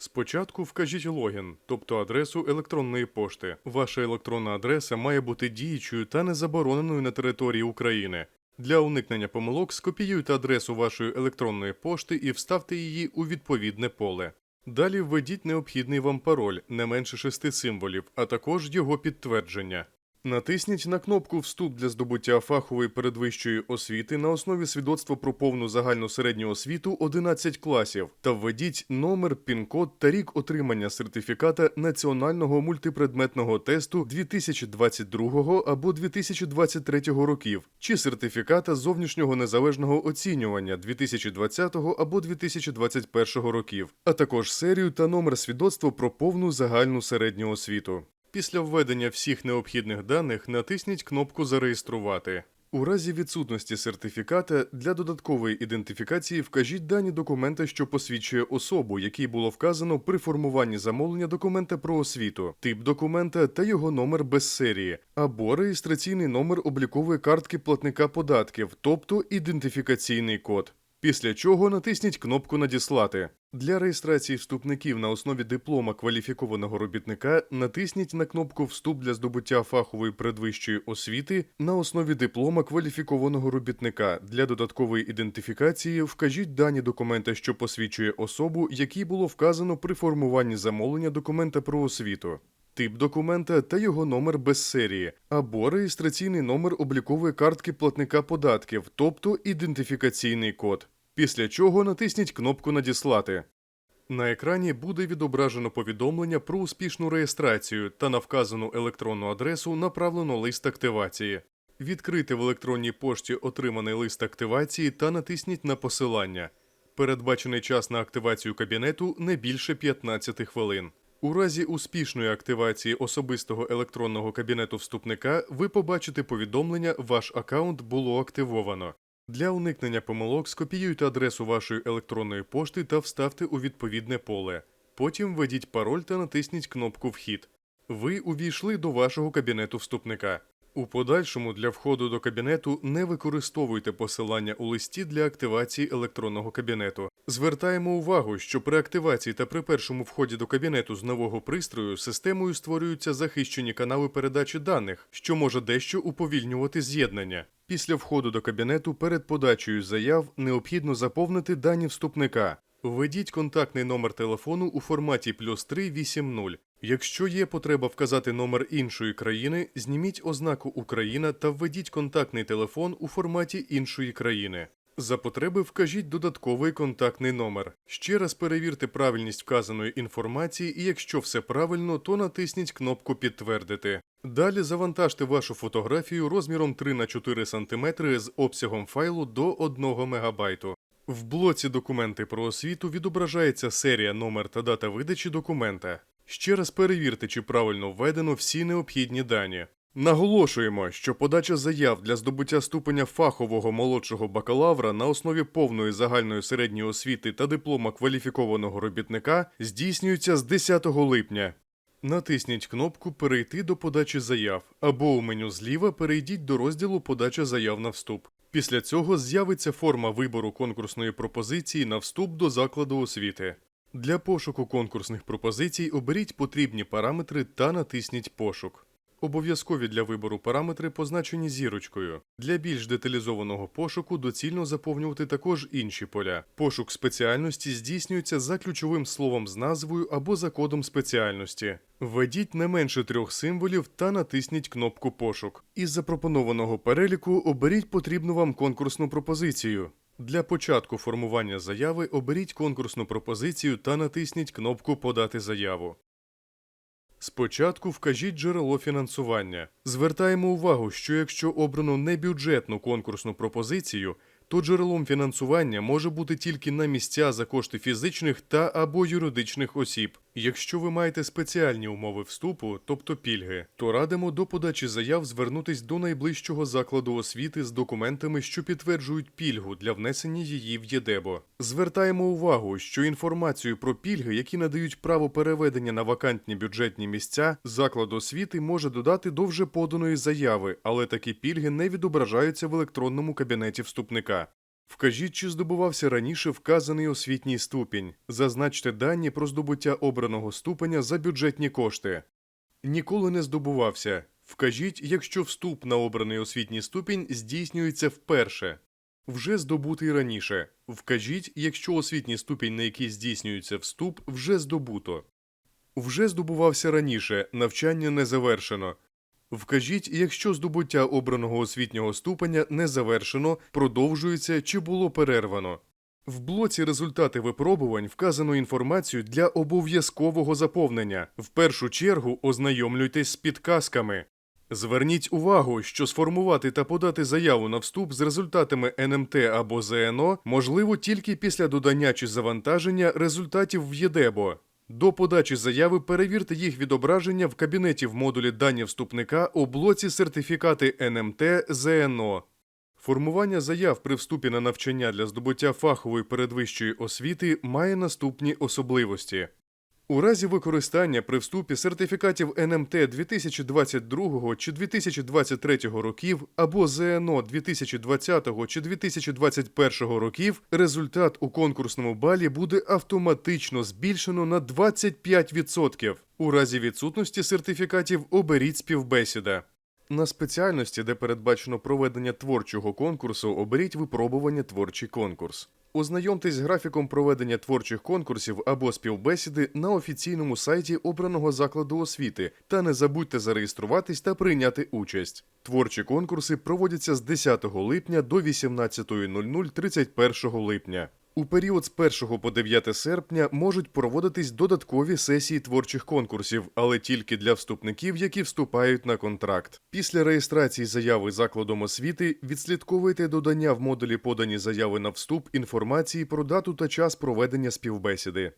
Спочатку вкажіть логін, тобто адресу електронної пошти. Ваша електронна адреса має бути діючою та незабороненою на території України. Для уникнення помилок скопіюйте адресу вашої електронної пошти і вставте її у відповідне поле. Далі введіть необхідний вам пароль не менше шести символів, а також його підтвердження. Натисніть на кнопку Вступ для здобуття фахової передвищої освіти на основі свідоцтва про повну загальну середню освіту 11 класів та введіть номер, пін-код та рік отримання сертифіката національного мультипредметного тесту 2022 або 2023 років чи сертифіката зовнішнього незалежного оцінювання 2020 або 2021 років, а також серію та номер свідоцтва про повну загальну середню освіту. Після введення всіх необхідних даних натисніть кнопку Зареєструвати. У разі відсутності сертифіката для додаткової ідентифікації вкажіть дані документа, що посвідчує особу, який було вказано при формуванні замовлення документа про освіту, тип документа та його номер без серії, або реєстраційний номер облікової картки платника податків, тобто ідентифікаційний код. Після чого натисніть кнопку Надіслати. Для реєстрації вступників на основі диплома кваліфікованого робітника натисніть на кнопку Вступ для здобуття фахової передвищої освіти на основі диплома кваліфікованого робітника. Для додаткової ідентифікації вкажіть дані документа, що посвідчує особу, якій було вказано при формуванні замовлення документа про освіту. Тип документа та його номер без серії, або реєстраційний номер облікової картки платника податків, тобто ідентифікаційний код. Після чого натисніть кнопку Надіслати. На екрані буде відображено повідомлення про успішну реєстрацію та на вказану електронну адресу направлено лист активації. Відкрийте в електронній пошті отриманий лист активації та натисніть на посилання. Передбачений час на активацію кабінету не більше 15 хвилин. У разі успішної активації особистого електронного кабінету вступника ви побачите повідомлення Ваш аккаунт було активовано. Для уникнення помилок скопіюйте адресу вашої електронної пошти та вставте у відповідне поле. Потім введіть пароль та натисніть кнопку Вхід. Ви увійшли до вашого кабінету вступника. У подальшому для входу до кабінету не використовуйте посилання у листі для активації електронного кабінету. Звертаємо увагу, що при активації та при першому вході до кабінету з нового пристрою системою створюються захищені канали передачі даних, що може дещо уповільнювати з'єднання. Після входу до кабінету перед подачею заяв необхідно заповнити дані вступника. Введіть контактний номер телефону у форматі плюс 380. Якщо є потреба вказати номер іншої країни, зніміть ознаку Україна та введіть контактний телефон у форматі іншої країни. За потреби вкажіть додатковий контактний номер. Ще раз перевірте правильність вказаної інформації, і якщо все правильно, то натисніть кнопку Підтвердити. Далі завантажте вашу фотографію розміром 3 на 4 см з обсягом файлу до 1 МБ. В блоці Документи про освіту відображається серія, номер та дата видачі документа. Ще раз перевірте, чи правильно введено всі необхідні дані. Наголошуємо, що подача заяв для здобуття ступеня фахового молодшого бакалавра на основі повної загальної середньої освіти та диплома кваліфікованого робітника здійснюється з 10 липня. Натисніть кнопку Перейти до подачі заяв або у меню зліва перейдіть до розділу Подача заяв на вступ. Після цього з'явиться форма вибору конкурсної пропозиції на вступ до закладу освіти. Для пошуку конкурсних пропозицій оберіть потрібні параметри та натисніть Пошук. Обов'язкові для вибору параметри позначені зірочкою. Для більш деталізованого пошуку доцільно заповнювати також інші поля. Пошук спеціальності здійснюється за ключовим словом з назвою або за кодом спеціальності. Введіть не менше трьох символів та натисніть кнопку Пошук. Із запропонованого переліку оберіть потрібну вам конкурсну пропозицію. Для початку формування заяви оберіть конкурсну пропозицію та натисніть кнопку Подати заяву. Спочатку вкажіть джерело фінансування. Звертаємо увагу, що якщо обрано небюджетну конкурсну пропозицію, то джерелом фінансування може бути тільки на місця за кошти фізичних та або юридичних осіб. Якщо ви маєте спеціальні умови вступу, тобто пільги, то радимо до подачі заяв звернутись до найближчого закладу освіти з документами, що підтверджують пільгу для внесення її в ЄДЕБО. Звертаємо увагу, що інформацію про пільги, які надають право переведення на вакантні бюджетні місця, заклад освіти може додати до вже поданої заяви, але такі пільги не відображаються в електронному кабінеті вступника. Вкажіть, чи здобувався раніше вказаний освітній ступінь. Зазначте дані про здобуття обраного ступеня за бюджетні кошти. Ніколи не здобувався. Вкажіть, якщо вступ на обраний освітній ступінь здійснюється вперше. Вже здобутий раніше. Вкажіть, якщо освітній ступінь, на який здійснюється вступ, вже здобуто. Вже здобувався раніше, навчання не завершено. Вкажіть, якщо здобуття обраного освітнього ступеня не завершено, продовжується чи було перервано. В блоці результати випробувань вказано інформацію для обов'язкового заповнення. В першу чергу ознайомлюйтесь з підказками. Зверніть увагу, що сформувати та подати заяву на вступ з результатами НМТ або ЗНО можливо тільки після додання чи завантаження результатів в ЄДЕБО. До подачі заяви перевірте їх відображення в кабінеті в модулі дані вступника у блоці сертифікати НМТ ЗНО. Формування заяв при вступі на навчання для здобуття фахової передвищої освіти має наступні особливості. У разі використання при вступі сертифікатів НМТ 2022 чи 2023 років або ЗНО 2020 чи 2021 років результат у конкурсному балі буде автоматично збільшено на 25%. У разі відсутності сертифікатів оберіть співбесіда. На спеціальності, де передбачено проведення творчого конкурсу, оберіть випробування творчий конкурс. Ознайомтесь з графіком проведення творчих конкурсів або співбесіди на офіційному сайті обраного закладу освіти та не забудьте зареєструватись та прийняти участь. Творчі конкурси проводяться з 10 липня до 18.00 31 липня. У період з 1 по 9 серпня можуть проводитись додаткові сесії творчих конкурсів, але тільки для вступників, які вступають на контракт. Після реєстрації заяви закладом освіти відслідковуйте додання в модулі подані заяви на вступ інформації про дату та час проведення співбесіди.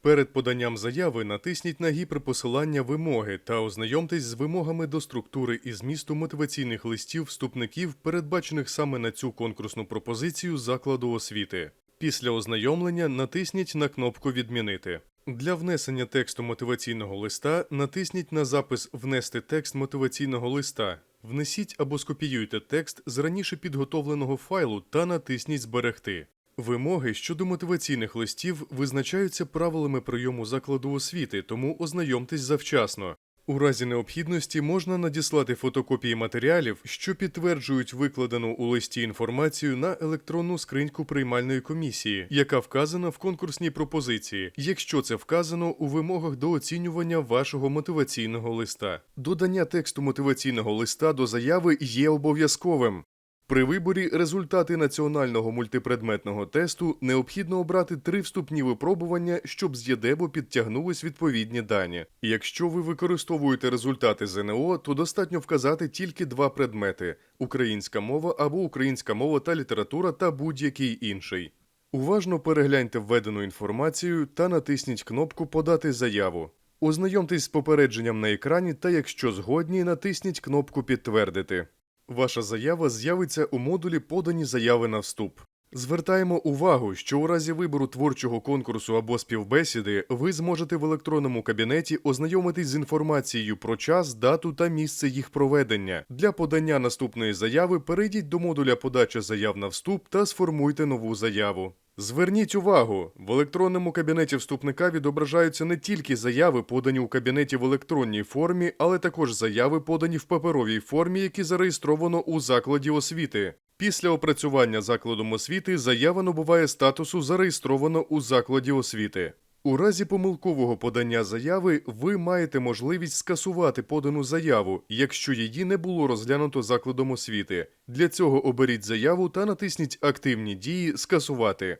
Перед поданням заяви натисніть на гіперпосилання вимоги та ознайомтесь з вимогами до структури і змісту мотиваційних листів вступників, передбачених саме на цю конкурсну пропозицію закладу освіти. Після ознайомлення натисніть на кнопку Відмінити. Для внесення тексту мотиваційного листа натисніть на запис Внести текст мотиваційного листа. Внесіть або скопіюйте текст з раніше підготовленого файлу та натисніть Зберегти. Вимоги щодо мотиваційних листів визначаються правилами прийому закладу освіти, тому ознайомтесь завчасно. У разі необхідності можна надіслати фотокопії матеріалів, що підтверджують викладену у листі інформацію на електронну скриньку приймальної комісії, яка вказана в конкурсній пропозиції, якщо це вказано у вимогах до оцінювання вашого мотиваційного листа. Додання тексту мотиваційного листа до заяви є обов'язковим. При виборі результати національного мультипредметного тесту необхідно обрати три вступні випробування, щоб з ЄДЕБО підтягнулись відповідні дані. Якщо ви використовуєте результати ЗНО, то достатньо вказати тільки два предмети: українська мова або українська мова та література та будь-який інший. Уважно перегляньте введену інформацію та натисніть кнопку Подати заяву. Ознайомтесь з попередженням на екрані та, якщо згодні, натисніть кнопку Підтвердити. Ваша заява з'явиться у модулі Подані заяви на вступ. Звертаємо увагу, що у разі вибору творчого конкурсу або співбесіди ви зможете в електронному кабінеті ознайомитись з інформацією про час, дату та місце їх проведення. Для подання наступної заяви перейдіть до модуля Подача заяв на вступ та сформуйте нову заяву. Зверніть увагу, в електронному кабінеті вступника відображаються не тільки заяви, подані у кабінеті в електронній формі, але також заяви, подані в паперовій формі, які зареєстровано у закладі освіти. Після опрацювання закладом освіти заява набуває статусу зареєстровано у закладі освіти. У разі помилкового подання заяви ви маєте можливість скасувати подану заяву, якщо її не було розглянуто закладом освіти. Для цього оберіть заяву та натисніть Активні дії Скасувати.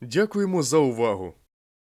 Дякуємо за увагу!